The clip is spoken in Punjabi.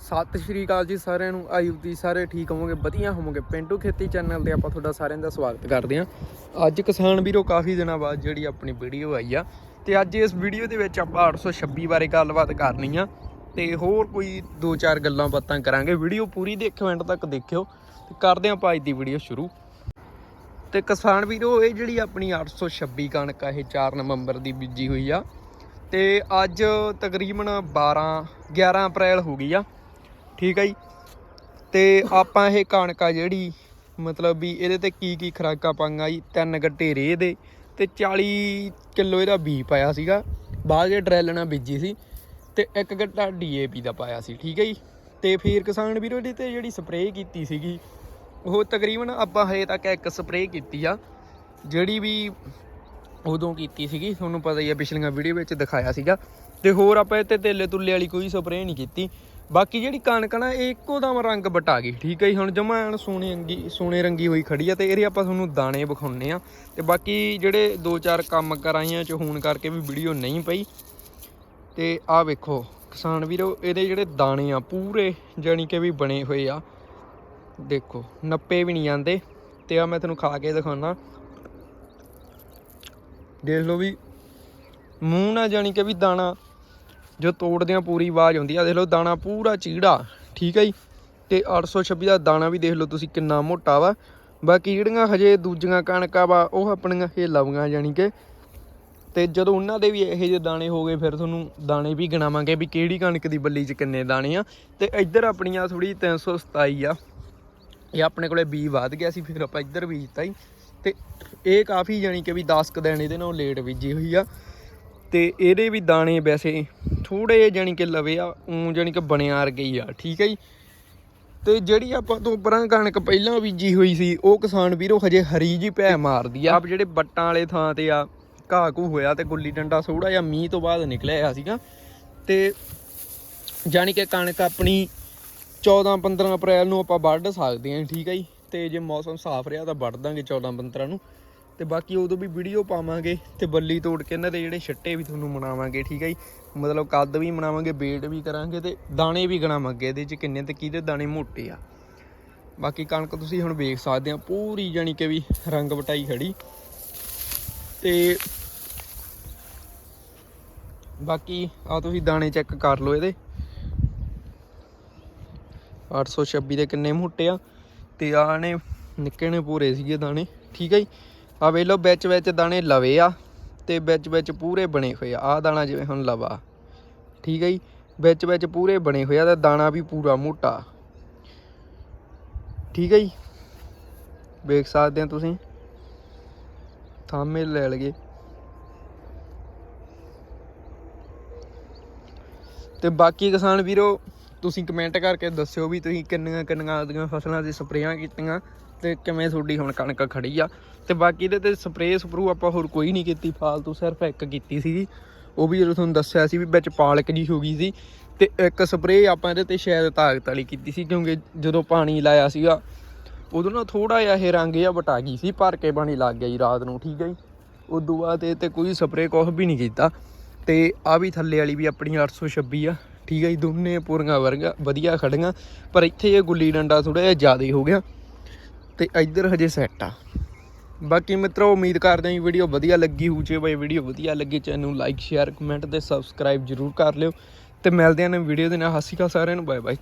ਸਤਿ ਸ਼੍ਰੀ ਅਕਾਲ ਜੀ ਸਾਰਿਆਂ ਨੂੰ। ਆਈ ਤੁਸੀਂ ਸਾਰੇ ਠੀਕ ਹੋਵੋਗੇ, ਵਧੀਆ ਹੋਵੋਗੇ। ਪਿੰਡੂ ਖੇਤੀ ਚੈਨਲ ਤੇ ਆਪਾਂ ਤੁਹਾਡਾ ਸਾਰਿਆਂ ਦਾ ਸਵਾਗਤ ਕਰਦੇ ਹਾਂ। ਅੱਜ ਕਿਸਾਨ ਵੀਰੋ ਕਾਫੀ ਦਿਨਾਂ ਬਾਅਦ ਜਿਹੜੀ ਆਪਣੀ ਵੀਡੀਓ ਆਈ ਆ। ਤੇ ਅੱਜ ਇਸ ਵੀਡੀਓ ਦੇ ਵਿੱਚ ਆਪਾਂ 826 ਬਾਰੇ ਗੱਲਬਾਤ ਕਰਨੀ ਆ। ਤੇ ਹੋਰ ਕੋਈ ਦੋ ਚਾਰ ਗੱਲਾਂ ਬਾਤਾਂ ਕਰਾਂਗੇ। ਵੀਡੀਓ ਪੂਰੀ ਦੇਖਿਓ ਐਂਡ ਤੱਕ ਦੇਖਿਓ। ਤੇ ਕਰਦੇ ਹਾਂ ਆਪਾਂ ਅੱਜ ਦੀ ਵੀਡੀਓ ਸ਼ੁਰੂ। ਤੇ ਕਿਸਾਨ ਵੀਰੋ, ਇਹ ਜਿਹੜੀ ਆਪਣੀ 826 ਕਣਕ ਆ, ਇਹ 4 ਨਵੰਬਰ ਦੀ ਬੀਜੀ ਹੋਈ ਆ। ਤੇ ਅੱਜ ਤਕਰੀਬਨ 12 11 ਅਪ੍ਰੈਲ ਹੋ ਗਈ ਆ। ਠੀਕ ਆ ਜੀ? ਤੇ ਆਪਾਂ ਇਹ ਕਣਕ ਆ ਜਿਹੜੀ, ਮਤਲਬ ਵੀ ਇਹਦੇ ਤੇ ਕੀ ਕੀ ਖਰਾਕਾਂ ਪਾਈਆਂ ਜੀ? ਤਿੰਨ ਗੱਟੇ ਰੇਹ ਦੇ ਤੇ 40 ਕਿਲੋ ਇਹਦਾ ਬੀ ਪਾਇਆ ਸੀਗਾ। ਬਾਅਦ ਜੇ ਡਰੈਲ ਨਾਲ ਬੀਜੀ ਸੀ ਤੇ ਇੱਕ ਗੱਟਾ ਡੀਏਪੀ ਦਾ ਪਾਇਆ ਸੀ, ਠੀਕ ਹੈ ਜੀ? ਤੇ ਫਿਰ ਕਿਸਾਨ ਵੀਰੋ ਇਹਦੇ ਤੇ ਜਿਹੜੀ ਸਪਰੇਅ ਕੀਤੀ ਸੀਗੀ, ਉਹ ਤਕਰੀਬਨ ਆਪਾਂ ਹਜੇ ਤੱਕ ਇੱਕ ਸਪਰੇਅ ਕੀਤੀ ਆ, ਜਿਹੜੀ ਵੀ ਉਦੋਂ ਕੀਤੀ ਸੀਗੀ, ਤੁਹਾਨੂੰ ਪਤਾ ਹੀ ਆ, ਪਿਛਲੀਆਂ ਵੀਡੀਓ ਵਿੱਚ ਦਿਖਾਇਆ ਸੀਗਾ। ਤੇ ਹੋਰ ਆਪਾਂ ਇੱਥੇ ਤੇਲੇ ਤੁੱਲੇ ਵਾਲੀ ਕੋਈ ਸਪਰੇਅ ਨਹੀਂ ਕੀਤੀ। ਬਾਕੀ ਜਿਹੜੀ ਕਣਕ ਨਾ, ਇਹ ਇੱਕੋ ਦਮ ਰੰਗ ਬਟਾ ਗਈ, ਠੀਕ ਹੈ ਜੀ? ਹੁਣ ਜਮਾ ਐਨ ਸੋਨੇ ਰੰਗੀ ਸੋਨੇ ਰੰਗੀ ਹੋਈ ਖੜੀ ਆ ਤੇ ਇਹਦੇ ਆਪਾਂ ਤੁਹਾਨੂੰ ਦਾਣੇ ਵਿਖਾਉਣੇ ਆ। ਤੇ ਬਾਕੀ ਜਿਹੜੇ ਦੋ ਚਾਰ ਕੰਮ ਕਰਾਈਆਂ ਚ ਹੋਣ ਕਰਕੇ ਵੀ ਵੀਡੀਓ ਨਹੀਂ ਪਈ। ਤੇ ਆਹ ਵੇਖੋ, ਕਿਸਾਨ ਵੀਰੋ, ਇਹਦੇ ਜਿਹੜੇ ਦਾਣੇ ਆ, ਪੂਰੇ ਜਾਣੀ ਕਿ ਵੀ ਬਣੇ ਹੋਏ ਆ। ਦੇਖੋ, ਨੱਪੇ ਵੀ ਨਹੀਂ ਜਾਂਦੇ ਤੇ ਆ ਮੈਂ ਤੁਹਾਨੂੰ ਖਾ ਕੇ ਦਿਖਾਉਣਾ ਦੇਖ ਲਓ ਵੀ, ਮੂੰਹ ਨਾਲ ਜਾਣੀ ਕਿ ਵੀ ਦਾਣਾ ਜੋ ਤੋੜਦੇ ਆ ਪੂਰੀ ਆਵਾਜ਼ ਆਉਂਦੀ ਆ, ਦੇਖ ਲਓ ਦਾਣਾ ਪੂਰਾ ਚੀੜਾ, ਠੀਕ ਹੈ ਜੀ? ਤੇ 826 ਦਾ ਦਾਣਾ ਵੀ ਦੇਖ ਲਓ ਤੁਸੀਂ ਕਿੰਨਾ ਮੋਟਾ ਵਾ। ਬਾਕੀ ਜਿਹੜੀਆਂ ਹਜੇ ਦੂਜੀਆਂ ਕਣਕਾਂ ਵਾ, ਉਹ ਆਪਣੀਆਂ ਇਹ ਲਵੀਆਂ ਜਾਣੀ ਕਿ। ਤੇ ਜਦੋਂ ਉਹਨਾਂ ਦੇ ਵੀ ਇਹੋ ਜਿਹੇ ਦਾਣੇ ਹੋ ਗਏ, ਫਿਰ ਤੁਹਾਨੂੰ ਦਾਣੇ ਵੀ ਗਿਣਾਵਾਂਗੇ ਵੀ ਕਿਹੜੀ ਕਣਕ ਦੀ ਬੱਲੀ 'ਚ ਕਿੰਨੇ ਦਾਣੇ ਆ। ਤੇ ਇੱਧਰ ਆਪਣੀਆਂ ਥੋੜੀ 327 ਆ। ਇਹ ਆਪਣੇ ਕੋਲੇ ਬੀ ਵਧ ਗਿਆ ਸੀ, ਫਿਰ ਆਪਾਂ ਇੱਧਰ ਬੀਜਤਾ ਹੀ ਤੇ ਇਹ ਕਾਫੀ ਜਾਣੀ ਕਿ ਵੀ 10 ਕ ਦਿਨ ਇਹਦੇ ਨਾਲ ਲੇਟ ਬੀਜੀ ਹੋਈ ਆ। ਤੇ ਇਹਦੇ ਵੀ ਦਾਣੇ ਵੈਸੇ ਥੋੜੇ ਜਾਣੀ ਕਿ ਲਵੇ ਆ, ਉਂ ਜਾਣੀ ਕਿ ਬਣਿਆ ਗਈ ਆ, ਠੀਕ ਹੈ ਜੀ? ਤੇ ਜਿਹੜੀ ਆਪਾਂ ਤੋਂ ਪਰਾਂ ਕਣਕ ਪਹਿਲਾਂ ਬੀਜੀ ਹੋਈ ਸੀ, ਉਹ ਕਿਸਾਨ ਵੀਰੋ ਹਜੇ ਹਰੀ ਜੀ ਭੈ ਮਾਰਦੀ ਆ। ਆਪ ਜਿਹੜੇ ਬੱਟਾਂ ਵਾਲੇ ਥਾਂ ਤੇ ਆ, ਘਾਹ ਘੂ ਹੋਇਆ ਤੇ ਗੁੱਲੀ ਡੰਡਾ ਥੋੜਾ ਜਿਹਾ ਮੀਂਹ ਤੋਂ ਬਾਅਦ ਨਿਕਲਿਆ ਆ ਸੀਗਾ। ਤੇ ਜਾਣੀ ਕਿ ਕਣਕ ਆਪਣੀ 14 15 ਅਪ੍ਰੈਲ ਨੂੰ ਆਪਾਂ ਵੱਢ ਸਕਦੇ ਹਾਂ ਠੀਕ ਹੈ ਜੀ? ਤੇ ਜੇ ਮੌਸਮ ਸਾਫ਼ ਰਿਹਾ ਤਾਂ ਵੱਢ ਦਾਂਗੇ 14 15 ਨੂੰ। ਤੇ ਬਾਕੀ ਉਦੋਂ ਵੀ ਵੀਡੀਓ ਪਾਵਾਂਗੇ ਤੇ ਬੱਲੀ ਤੋੜ ਕੇ ਇਹਨਾਂ ਦੇ ਜਿਹੜੇ ਛੱਟੇ ਵੀ ਤੁਹਾਨੂੰ ਮਨਾਵਾਂਗੇ, ਠੀਕ ਹੈ ਜੀ? ਮਤਲਬ ਕੱਦ ਵੀ ਮਨਾਵਾਂਗੇ ਵੇਟ ਵੀ ਕਰਾਂਗੇ ਤੇ ਦਾਣੇ ਵੀ ਗਣਾਵਾਂਗੇ ਇਹਦੇ ਚ ਕਿੰਨੇ ਤੇ ਕਿਹਦੇ ਦਾਣੇ ਮੋਟੇ ਆ। ਬਾਕੀ ਕਣਕ ਤੁਸੀਂ ਹੁਣ ਵੇਖ ਸਕਦੇ ਆ, ਪੂਰੀ ਜਾਣੀ ਕਿ ਵੀ ਰੰਗ ਵਟਾਈ ਖੜੀ। ਤੇ ਬਾਕੀ ਆ ਤੁਸੀਂ ਦਾਣੇ ਚੈੱਕ ਕਰ ਲਓ ਇਹਦੇ। 826 ਦੇ ਕਿੰਨੇ ਮੋਟੇ ਆ। ਤੇ ਆ ਨੇ ਨਿੱਕੇ ਨੇ ਪੂਰੇ ਸੀਗੇ ਦਾਣੇ, ਠੀਕ ਹੈ ਜੀ? ਆ ਵੇਖ ਲਓ, ਵਿੱਚ ਵਿੱਚ ਦਾਣੇ ਲਵੇ ਆ ਤੇ ਵਿੱਚ ਵਿੱਚ ਪੂਰੇ ਬਣੇ ਹੋਏ ਆ। ਆ ਦਾਣਾ ਜਿਵੇਂ ਹੁਣ ਲਵਾ। ਠੀਕ ਹੈ ਜੀ? ਵਿੱਚ ਵਿੱਚ ਪੂਰੇ ਬਣੇ ਹੋਏ ਆ ਤੇ ਦਾਣਾ ਵੀ ਪੂਰਾ ਮੋਟਾ। ਠੀਕ ਹੈ ਜੀ? ਵੇਖ ਸਕਦੇ ਆ ਤੁਸੀਂ? ਥਾਮੇ ਲੈ ਲਗੇ ਤੇ ਬਾਕੀ ਕਿਸਾਨ ਵੀਰੋ, ਤੁਸੀਂ ਕਮੈਂਟ ਕਰਕੇ ਦੱਸਿਓ ਵੀ ਤੁਸੀਂ ਕਿੰਨੀਆਂ ਕਿੰਨੀਆਂ ਆਪਦੀਆਂ ਫਸਲਾਂ ਦੀ ਸਪਰੇਆਂ ਕੀਤੀਆਂ ਤੇ ਕਿਵੇਂ ਤੁਹਾਡੀ ਹੁਣ ਕਣਕ ਖੜੀ ਆ। ਤੇ ਬਾਕੀ ਇਹਦੇ ਤੇ ਸਪਰੇਅ ਸਪਰੂ ਆਪਾਂ ਹੋਰ ਕੋਈ ਨਹੀਂ ਕੀਤੀ, ਫਾਲਤੂ ਸਿਰਫ ਇੱਕ ਕੀਤੀ ਸੀਗੀ। ਉਹ ਵੀ ਜਦੋਂ ਤੁਹਾਨੂੰ ਦੱਸਿਆ ਸੀ ਵੀ ਵਿੱਚ ਪਾਲਕ ਜੀ ਹੋ ਗਈ ਸੀ, ਤੇ ਇੱਕ ਸਪਰੇਅ ਆਪਾਂ ਇਹਦੇ ਤੇ ਸ਼ਾਇਦ ਤਾਕਤ ਵਾਲੀ ਕੀਤੀ ਸੀ, ਕਿਉਂਕਿ ਜਦੋਂ ਪਾਣੀ ਲਾਇਆ ਸੀਗਾ, ਉਦੋਂ ਨਾ ਥੋੜਾ ਜਿਹਾ ਇਹ ਰੰਗ ਜਿਹਾ ਵਟਾ ਗਈ ਸੀ, ਭਰ ਕੇ ਪਾਣੀ ਲੱਗ ਗਿਆ ਜੀ ਰਾਤ ਨੂੰ, ਠੀਕ ਹੈ ਜੀ। ਉਦੋਂ ਬਾਅਦ ਇਹ ਤੇ ਕੋਈ ਸਪਰੇਅ ਕੁਛ ਵੀ ਨਹੀਂ ਕੀਤਾ। ਤੇ ਆ ਵੀ ਥੱਲੇ ਵਾਲੀ ਵੀ ਆਪਣੀ 826 ਆ, ਠੀਕ ਹੈ ਜੀ, ਦੋਨੇ ਪੂਰੀਆਂ ਵਰਗਾ ਵਧੀਆ ਖੜੀਆਂ ਪਰ ਇੱਥੇ ਇਹ ਗੁੱਲੀ ਡੰਡਾ ਥੋੜਾ ਜਿਹਾ ਜ਼ਿਆਦਾ ਹੋ ਗਿਆ। ਤੇ ਇੱਧਰ ਹਜੇ ਸੈੱਟ ਆ। ਬਾਕੀ ਮਿੱਤਰੋ, ਉਮੀਦ ਕਰਦੇ ਹਾਂ ਵੀਡੀਓ ਵਧੀਆ ਲੱਗੀ ਹੋਊ, ਜੇ ਬਈ ਵੀਡੀਓ ਵਧੀਆ ਲੱਗੀ ਚੈਨਲ ਨੂੰ ਲਾਈਕ ਸ਼ੇਅਰ ਕਮੈਂਟ ਤੇ ਸਬਸਕ੍ਰਾਈਬ ਜਰੂਰ ਕਰ ਲਿਓ ਤੇ ਮਿਲਦੇ ਹਾਂ ਨੇ ਵੀਡੀਓ ਦੇ ਨਾਲ। ਹੱਸੀ ਕਾ ਸਾਰਿਆਂ ਨੂੰ ਬਾਏ ਬਾਏ